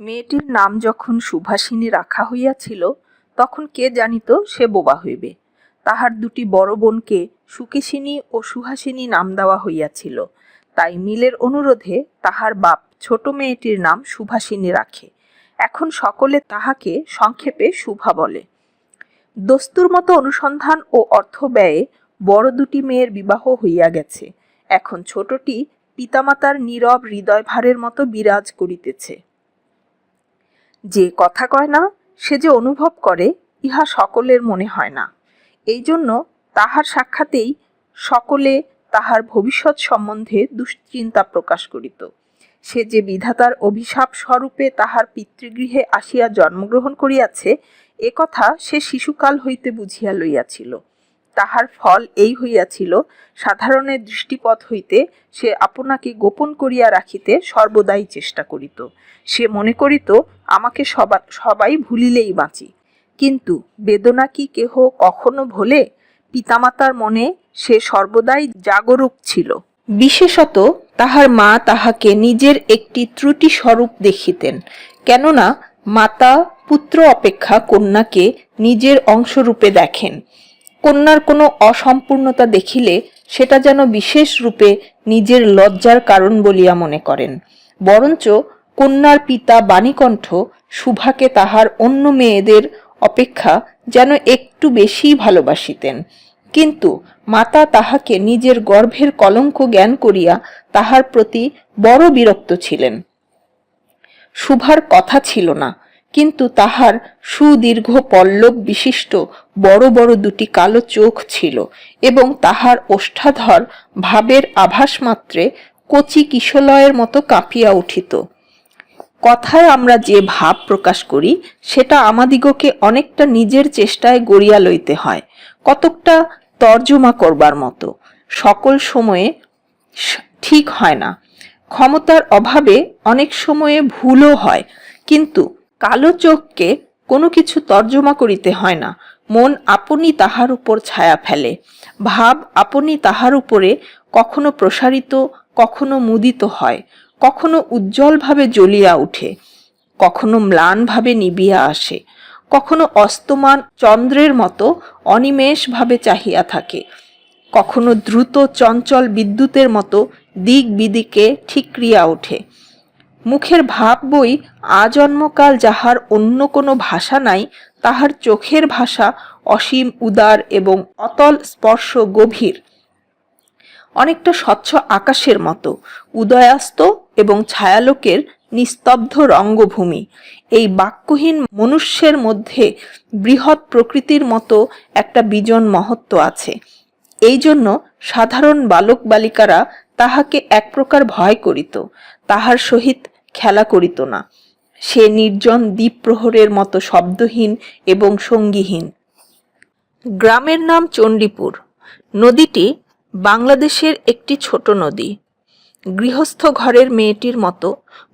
মেয়েটির নাম যখন সুভাষিনী রাখা হইয়াছিল, তখন কে জানিত সে বোবা হইবে। তাহার দুটি বড় বোনকে সুকেশিনী ও সুহাসিনী নাম দেওয়া হইয়াছিল। তাই মিলের অনুরোধে তাহার বাপ ছোট মেয়েটির নাম সুভাষিনী রাখে। এখন সকলে তাহাকে সংক্ষেপে শুভা বলে। দস্তুর মতো অনুসন্ধান ও অর্থ ব্যয়ে বড় দুটি মেয়ের বিবাহ হইয়া গেছে। এখন ছোটটি পিতামাতার নীরব হৃদয়ভারের মতো বিরাজ করিতেছে। যে কথা কয় না, সে যে অনুভব করে, ইহা সকলের মনে হয় না। এই জন্য তাহার সাক্ষাতেই সকলে তাহার ভবিষ্যৎ সম্বন্ধে দুশ্চিন্তা প্রকাশ করিত। সে যে বিধাতার অভিশাপ স্বরূপে তাহার পিতৃগৃহে আসিয়া জন্মগ্রহণ করিয়াছে, এ কথা সে শিশুকাল হইতে বুঝিয়া লইয়াছিল। তাহার ফল এই হইয়াছিল সাধারণের দৃষ্টিপথ হইতে সে আপনাকে গোপন করিয়া রাখিতে সর্বদাই চেষ্টা করিত। সে মনে করিত, আমাকে সবা, সবাই ভুলিলেই বাঁচি। কিন্তু বেদনা কি কেহ কখনো ভোলে? পিতামাতার মনে সে সর্বদাই জাগরূক ছিল। বিশেষত তাহার মা তাহাকে নিজের একটি ত্রুটি স্বরূপ দেখিতেন, কেননা মাতা পুত্র অপেক্ষা কন্যাকে নিজের অংশরূপে দেখেন। কন্যার কোনো অসম্পূর্ণতা দেখিলে সেটা যেন বিশেষ রূপে নিজের লজ্জার কারণ বলিয়া মনে করেন। বরঞ্চ কন্যার পিতা বাণীকণ্ঠ সুভাকে তাহার অন্য মেয়েদের অপেক্ষা যেন একটু বেশি ভালোবাসিতেন। কিন্তু মাতা তাহাকে নিজের গর্ভের কলঙ্ক জ্ঞান করিয়া তাহার প্রতি বড় বিরক্ত ছিলেন। শুভার কথা ছিল না। কিন্তু তাহার সুদীর্ঘ পল্লব বিশিষ্ট বড় বড় দুটি কালো চোখ ছিল এবং তাহার ওষ্ঠাধর ভাবের আভাস মাত্রে কচি কিশলয়ের মতো কাঁপিয়া উঠিত। কথায় আমরা যে ভাব প্রকাশ করি, সেটা আমাদিগকে অনেকটা নিজের চেষ্টায় গড়িয়া লইতে হয়, কতকটা তর্জমা করবার মতো। সকল সময়ে ঠিক হয় না। ক্ষমতার অভাবে অনেক সময়ে ভুলও হয়, কিন্তু কালো চোখকে কোনো কিছু তর্জমা করিতে হয় না। মন আপনি তাহার উপর ছায়া ফেলে। ভাব আপনি তাহার উপরে কখনো প্রসারিত, কখনো মুদিত হয়, কখনো উজ্জ্বলভাবে জ্বলিয়া উঠে, কখনো ম্লানভাবে নিবিয়া আসে, কখনো অস্তমান চন্দ্রের মতো অনিমেষভাবে চাহিয়া থাকে, কখনো দ্রুত চঞ্চল বিদ্যুতের মতো দিক বিদিকে ঠিকরিয়া ওঠে মুখের ভাব বই আজন্মকাল যাহার অন্য কোনো ভাষা নাই, তাহার চোখের ভাষা অসীম উদার এবং অতল স্পর্শ গভীর। অনেকটা স্বচ্ছ আকাশের মতো, উদয়াস্ত এবং ছায়ালোকের নিস্তব্ধ রঙ্গভূমি। এই বাক্যহীন মনুষ্যের মধ্যে বৃহৎ প্রকৃতির মতো একটা বিজন মহত্ব আছে। এই জন্য সাধারণ বালক বালিকারা তাহাকে এক প্রকার ভয় করিত, তাহার সহিত খেলা করিত না। সে নির্জন দ্বীপ প্রহরের মতো শব্দহীন এবং সঙ্গীহীন। গ্রামের নাম চণ্ডীপুর। নদীটি বাংলাদেশের একটি ছোট নদী। গৃহস্থ ঘরের মেয়েটির মতো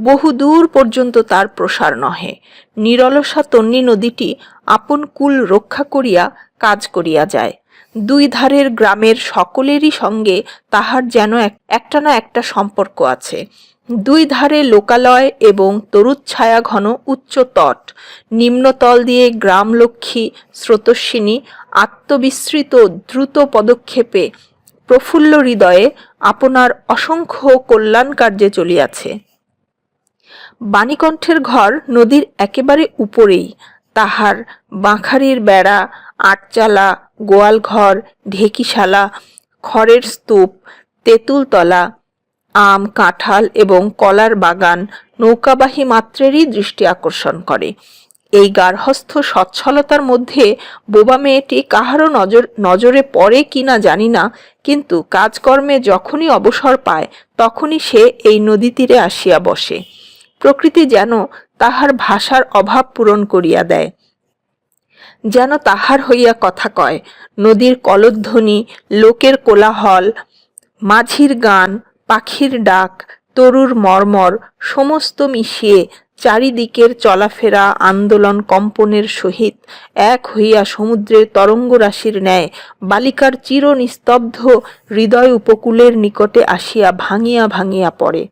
বহু দূর পর্যন্ত তার প্রসার নহে। নিরলসা তন্নী নদীটি আপন কুল রক্ষা করিয়া কাজ করিয়া যায়। দুই ধারের গ্রামের সকলেরই সঙ্গে তাহার যেন এক- একটা না একটা সম্পর্ক আছে। দুই ধারে লোকালয় এবং তরুচ্ছায়া ঘন উচ্চ তট। নিম্নতল দিয়ে গ্রামলক্ষ্মী, স্রোতস্বিনী, আত্মবিস্মৃত দ্রুত পদক্ষেপে প্রফুল্ল হৃদয়ে আপনার অসংখ্য কল্যাণ কার্যে চলিয়াছে। বাণীকণ্ঠের ঘর নদীর একেবারে উপরেই। তাহার বাঁখারির বেড়া, আটচালা গোয়ালঘর, ঢেকিশালা, খড়ের স্তূপ, তেঁতুলতলা, আম, কাঁঠাল এবং কলার বাগান নৌকাবাহী মাত্রেরই দৃষ্টি আকর্ষণ করে। এই গার্হস্থ সচ্ছলতার মধ্যে বোবা মেয়েটি কাহারও নজর, নজরে পড়ে কিনা জানি না, কিন্তু কাজকর্মে যখনই অবসর পায়, তখনই সে এই নদী তীরে আসিয়া বসে। প্রকৃতি যেন তাহার ভাষার অভাব পূরণ করিয়া দেয়। যেন তাহার হইয়া কথা কয়। নদীর কলধ্বনি, লোকের কোলাহল, মাঝির গান, পাখির ডাক, তরুর মর্মর, সমস্ত মিশিয়ে চারিদিকের চলাফেরা, আন্দোলন কম্পনের সহিত এক হইয়া সমুদ্রের তরঙ্গরাশির ন্যায় বালিকার চির নিস্তব্ধ হৃদয় উপকূলের নিকটে আসিয়া ভাঙিয়া ভাঙিয়া পড়ে।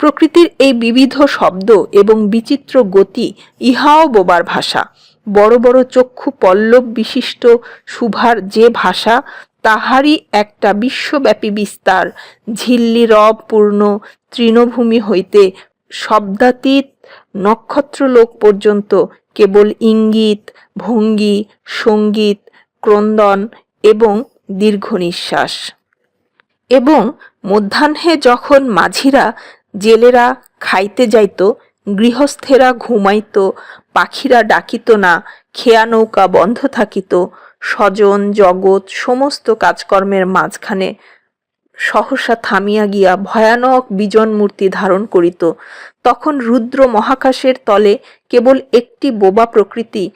প্রকৃতির এই বিবিধ শব্দ এবং বিচিত্র গতি, ইহাও বোবার ভাষা। বড় বড় চক্ষু পল্লব বিশিষ্ট সুভার যে ভাষা, তাহারই একটা বিশ্বব্যাপী বিস্তার। ঝিল্লি রব পূর্ণ তৃণভূমি হইতে শব্দাতীত নক্ষত্রলোক পর্যন্ত কেবল ইঙ্গিত, ভঙ্গি, সংগীত, ক্রন্দন এবং দীর্ঘ নিঃশ্বাস। এবং মধ্যাহ্নে যখন মাঝিরা জেলেরা খাইতে যাইত, গৃহস্থেরা ঘুমাইত পাখিরা ডাকিত না, খেয়া নৌকা বন্ধ থাকিত। স্বজন, জগৎ, সমস্ত কাজকর্মের মাঝখানে সহসা থামিয়া গিয়া ভয়ানক বিজন মূর্তি ধারণ করিত। তখন রুদ্র মহাকাশের তলে কেবল একটি বোবা প্রকৃতি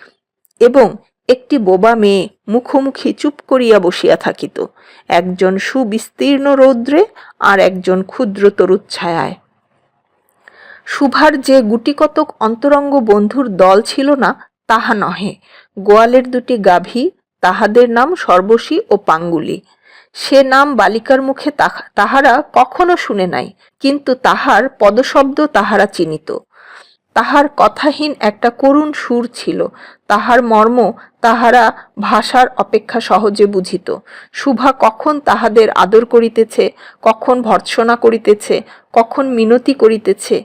এবং একটি বোবা মেয়ে মুখোমুখি চুপ করিয়া বসিয়া থাকিত। একজন সুবিস্তীর্ণ রৌদ্রে আর একজন ক্ষুদ্র তরুচ্ছায়ায়। সুভার যে গুটিকতক অন্তরঙ্গ বন্ধুর দল ছিল না, তাহা নহে। গোয়ালের দুটি গাভী, তাহাদের নাম সর্বশী ও পাঙ্গুলি। সে নাম বালিকার মুখে তাহা- তাহারা কখনো শুনে নাই, কিন্তু তাহার পদশব্দ তাহারা চিনিত। তাহার কথাহীন একটা করুণ সুর ছিল, তাহার মর্ম তাহারা ভাষার অপেক্ষা সহজে বুঝিত। শুভা কখন তাহাদের আদর করিতেছে, কখন ভর্ৎসনা করিতেছে, কখন মিনতি করিতেছে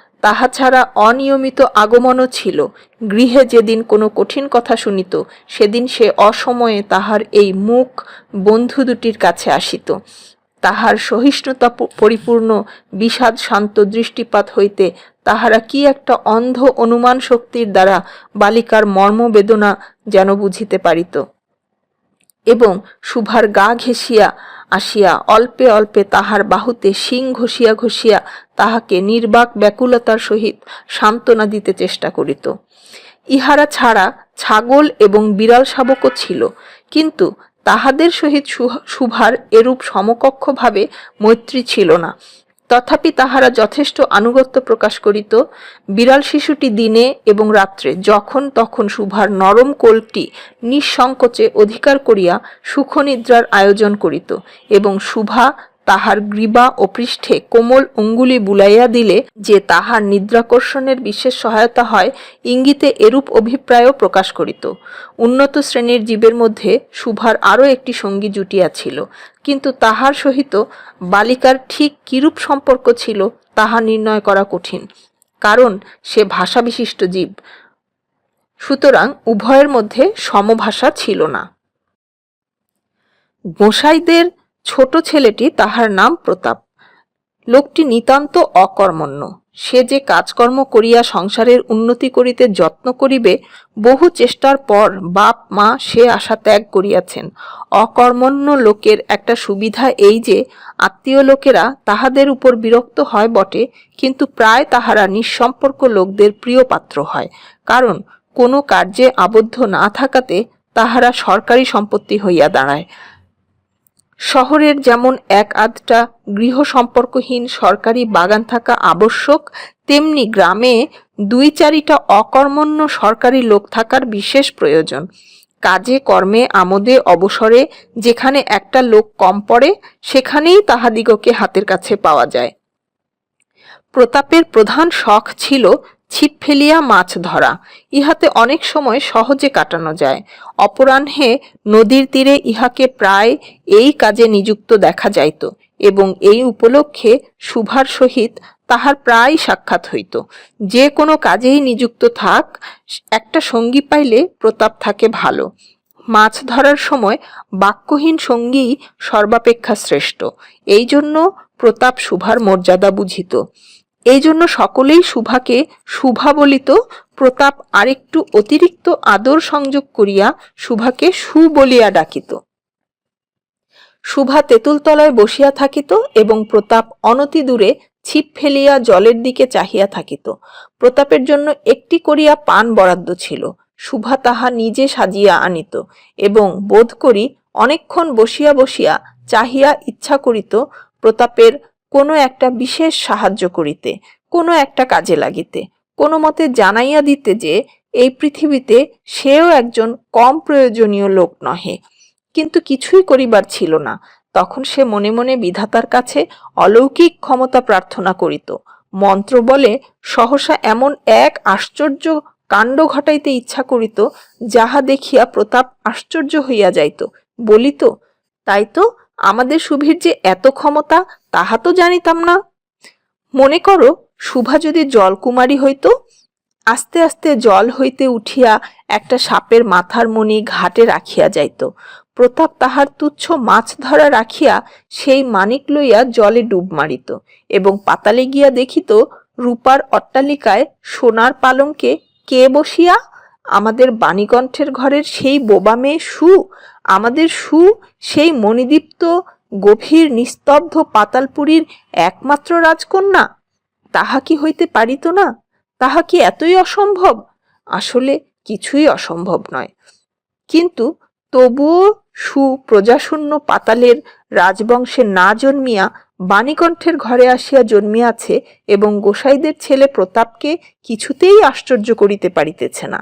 তাহা ছাড়া অনিয়মিত আগমনও ছিল। গৃহে যেদিন কোনো কঠিন কথা শুনিত, সেদিন সে অসময়ে তাহার এই মুখ বন্ধু দুটির কাছে আসিত। তাহার সহিষ্ণুতা পরিপূর্ণ, বিষাদ শান্ত দৃষ্টিপাত হইতে তাহারা কি একটা অন্ধ অনুমান শক্তির দ্বারা বালিকার মর্মবেদনা যেন বুঝিতে পারিত। এবং শুভার গা ঘেঁষিয়া আসিয়া অল্পে অল্পে তাহার বাহুতে শিং ঘষিয়া ঘষিয়া তাহাকে নির্বাক ব্যাকুলতার সহিত সান্ত্বনা দিতে চেষ্টা করিত। ইহারা ছাড়া ছাগল এবং বিড়াল শাবকও ছিল, কিন্তু তাহাদের সহিত সু- শুভার এরূপ সমকক্ষভাবে মৈত্রী ছিল না। তথাপি তাহারা যথেষ্ট আনুগত্য প্রকাশ করিত, বিড়াল শিশুটি দিনে এবং রাত্রে যখন তখন শুভার নরম কোলটি নিঃসংকোচে অধিকার করিয়া সুখনিদ্রার আয়োজন করিত এবং শুভা তাহার গ্রীবা ও পৃষ্ঠে কোমল অঙ্গুলি বুলাইয়া দিলে যে তাহার নিদ্রাকর্ষণের বিশেষ সহায়তা হয়, ইঙ্গিতে এরূপ অভিপ্রায়ও প্রকাশ করিত। উন্নত শ্রেণির জীবের মধ্যে শুভার আরও একটি সঙ্গী জুটিয়াছিল কিন্তু তাহার সহিত বালিকার ঠিক কিরূপ সম্পর্ক ছিল, তাহা নির্ণয় করা কঠিন। কারণ সে ভাষা বিশিষ্ট জীব। সুতরাং উভয়ের মধ্যে সমভাষা ছিল না। গোসাইদের ছোট ছেলেটি তাহার নাম প্রতাপ। লোকটি নিতান্ত অকর্মণ্য। সে যে কাজকর্ম করিয়া সংসারের উন্নতি করিতে যত্ন করিবে, বহু চেষ্টার পর বাপ, মা সে আশা ত্যাগ করিয়াছেন। অকর্মণ্য লোকের একটা সুবিধা এই যে, আত্মীয় লোকেরা তাহাদের উপর বিরক্ত হয় বটে, কিন্তু প্রায় তাহারা নিঃসম্পর্ক লোকদের প্রিয় পাত্র হয়। কারণ কোনো কার্যে আবদ্ধ না থাকাতে তাহারা সরকারি সম্পত্তি হইয়া দাঁড়ায়। শহরের যেমন এক আধটা গৃহ সম্পর্কহীন সরকারি বাগান থাকা আবশ্যক, তেমনি গ্রামে দুই চারিটা অকর্মণ্য সরকারি লোক থাকার বিশেষ প্রয়োজন। কাজে, কর্মে, আমোদে, অবসরে যেখানে একটা লোক কম পড়ে, সেখানেই তাহাদিগকে হাতের কাছে পাওয়া যায়। প্রতাপের প্রধান শখ ছিল ছিপ ফেলিয়া মাছ ধরা। ইহাতে অনেক সময় সহজে কাটানো যায়। অপরাহ্নে নদীর তীরে ইহাকে প্রায় এই কাজে নিযুক্ত দেখা যাইত এবং এই উপলক্ষে শুভার সহিত তাহার প্রায় সাক্ষাৎ হইত। যে কোনো কাজেই নিযুক্ত থাক, একটা সঙ্গী পাইলে প্রতাপ থাকে ভালো। মাছ ধরার সময় বাক্যহীন সঙ্গী সর্বাপেক্ষা শ্রেষ্ঠ। এই জন্য প্রতাপ শুভার মর্যাদা বুঝিত। এই জন্য সকলেই শুভাকে শুভা বলিত প্রতাপ আরেকটু অতিরিক্ত আদর সংযোগ করিয়া শুভাকে সু বলিয়া ডাকিত। শুভা তেঁতুলতলায় বসিয়া থাকিত এবং প্রতাপ অনতি দূরে ছিপ ফেলিয়া জলের দিকে চাহিয়া থাকিত। প্রতাপের জন্য একটি করিয়া পান বরাদ্দ ছিল। শুভা তাহা নিজে সাজিয়া আনিত এবং বোধ করি অনেকক্ষণ বসিয়া বসিয়া চাহিয়া ইচ্ছা করিত প্রতাপের কোনো একটা বিশেষ সাহায্য করিতে, কোনো একটা কাজে লাগিতে। কোনো মতে জানাইয়া দিতে যে, এই পৃথিবীতে সেও একজন কম প্রয়োজনীয় লোক নহে। কিন্তু কিছুই করিবার ছিল না। তখন সে মনে মনে বিধাতার কাছে অলৌকিক ক্ষমতা প্রার্থনা করিত। মন্ত্র বলে, সহসা এমন এক আশ্চর্য কাণ্ড ঘটাইতে ইচ্ছা করিত, যাহা দেখিয়া প্রতাপ আশ্চর্য হইয়া যাইত। বলিত, তাই তো আমাদের সুভীর যে এত ক্ষমতা, তাহা তো জানিতাম না। মনে করো, শুভা যদি জলকুমারী হইত, আস্তে আস্তে জল হইতে উঠিয়া একটা সাপের মাথার মণি ঘাটে রাখিয়া যাইত। প্রতাপ তাহার তুচ্ছ মাছ ধরা রাখিয়া সেই মানিক লইয়া জলে ডুব মারিত এবং পাতালে গিয়া দেখিত রূপার অট্টালিকায় সোনার পালঙ্কে কে বসিয়া আমাদের বাণীকণ্ঠের ঘরের সেই বোবা মেয়ে সু, আমাদের সু সেই মণিদীপ্ত, গভীর, নিস্তব্ধ পাতালপুরীর একমাত্র রাজকন্যা। তাহা কি হইতে পারিত না? তাহা কি এতই অসম্ভব? আসলে কিছুই অসম্ভব নয়। কিন্তু তবুও সু প্রজাশূন্য পাতালের রাজবংশে না জন্মিয়া বাণীকণ্ঠের ঘরে আসিয়া জন্মিয়াছে এবং গোসাইদের ছেলে প্রতাপকে কিছুতেই আশ্চর্য করিতে পারিতেছে না।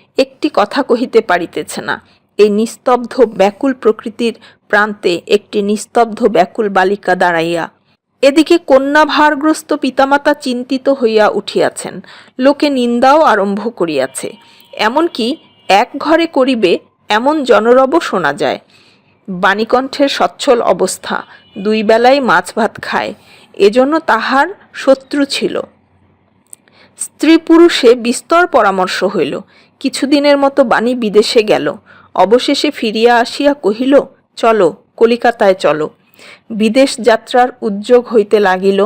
একটি কথা কহিতে পারিতেছে না। এই নিস্তব্ধ ব্যাকুল প্রকৃতির প্রান্তে একটি নিস্তব্ধ ব্যাকুল বালিকা দাঁড়াইয়া। এদিকে কন্যা ভারগ্রস্ত পিতামাতা চিন্তিত হইয়া উঠিয়াছেন। লোকে নিন্দাও আরম্ভ করিয়াছে। এমনকি এক ঘরে করিবে এমন জনরব শোনা যায়। বাণীকণ্ঠের সচ্ছল অবস্থা, দুই বেলায় মাছ ভাত খায়, এজন্য তাহার শত্রু ছিল। স্ত্রী পুরুষে বিস্তর পরামর্শ হইল। কিছুদিনের মতো বাণী বিদেশে গেল। অবশেষে ফিরিয়া আসিয়া কহিল, চলো, কলিকাতায় চলো। বিদেশ যাত্রার উদ্যোগ হইতে লাগিল।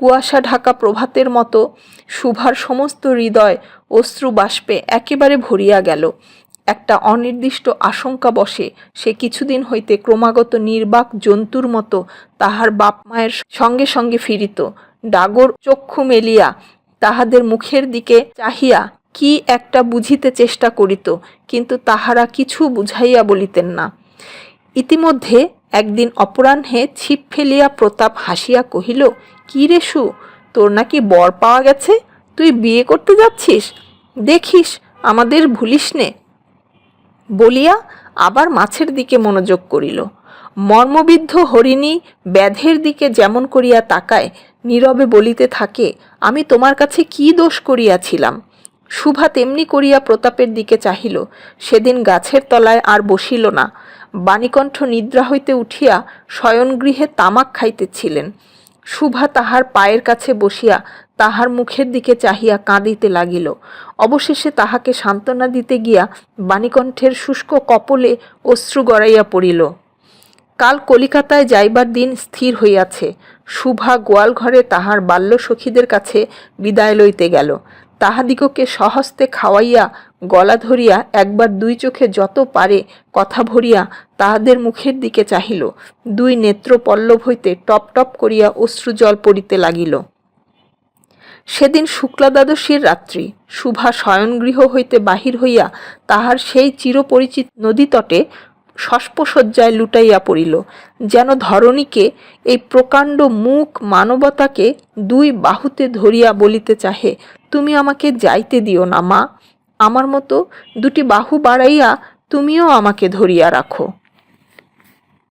কুয়াশা ঢাকা প্রভাতের মতো শুভার সমস্ত হৃদয় অশ্রু বাষ্পে একেবারে ভরিয়া গেল। একটা অনির্দিষ্ট আশঙ্কা বসে সে কিছুদিন হইতে ক্রমাগত নির্বাক জন্তুর মতো তাহার বাপ মায়ের সঙ্গে সঙ্গে ফিরিত। ডাগর চক্ষু মেলিয়া তাহাদের মুখের দিকে চাহিয়া কি একটা বুঝিতে চেষ্টা করিত, কিন্তু তাহারা কিছু বুঝাইয়া বলিতেন না। ইতিমধ্যে একদিন অপরাহ্নে ছিপ ফেলিয়া প্রতাপ হাসিয়া কহিল, কি রে সু, তোর নাকি বর পাওয়া গেছে? তুই বিয়ে করতে যাচ্ছিস? দেখিস, আমাদের ভুলিস নে। বলিয়া আবার মাছের দিকে মনোযোগ করিল। মর্মবিদ্ধ হরিণী ব্যাধের দিকে যেমন করিয়া তাকায়, নীরবে বলিতে থাকে, আমি তোমার কাছে কি দোষ করিয়াছিলাম? শুভা তেমনি করিয়া প্রতাপের দিকে চাহিল। সেদিন গাছের তলায় আর বসিল না। বাণীকণ্ঠ নিদ্রা হইতে উঠিয়া শয়নগৃহে তামাক খাইতেছিলেন। শুভা তাহার পায়ের কাছে বসিয়া তাহার মুখের দিকে চাহিয়া কাঁদিতে লাগিল। অবশেষে তাহাকে সান্ত্বনা দিতে গিয়া বাণীকণ্ঠের শুষ্ক কপলে অশ্রু গড়াইয়া পড়িল। কাল কলিকাতায় যাইবার দিন স্থির হইয়াছে। শুভা গোয়ালঘরে তাহার বাল্য সখীদের কাছে বিদায় লইতে গেল। তাহাদিগকে সহস্তে খাওয়াইয়া, গলা ধরিয়া একবার দুই চোখে যত পারে কথা ভরিয়া তাহাদের মুখের দিকে চাহিল। দুই নেত্র পল্লব হইতে টপ টপ করিয়া অশ্রুজল পড়িতে লাগিল। সেদিন শুক্লা দ্বাদশীর রাত্রি শুভা শয়নগৃহ হইতে বাহির হইয়া তাহার সেই চিরপরিচিত নদীতটে শস্পসজ্জায় লুটাইয়া পড়িল, যেন ধরণীকে এই প্রকাণ্ড মুখ মানবতাকে দুই বাহুতে ধরিয়া বলিতে চাহে, তুমি আমাকে যাইতে দিও না মা, আমার মতো দুটি বাহু বাড়াইয়া তুমিও আমাকে ধরিয়া রাখো।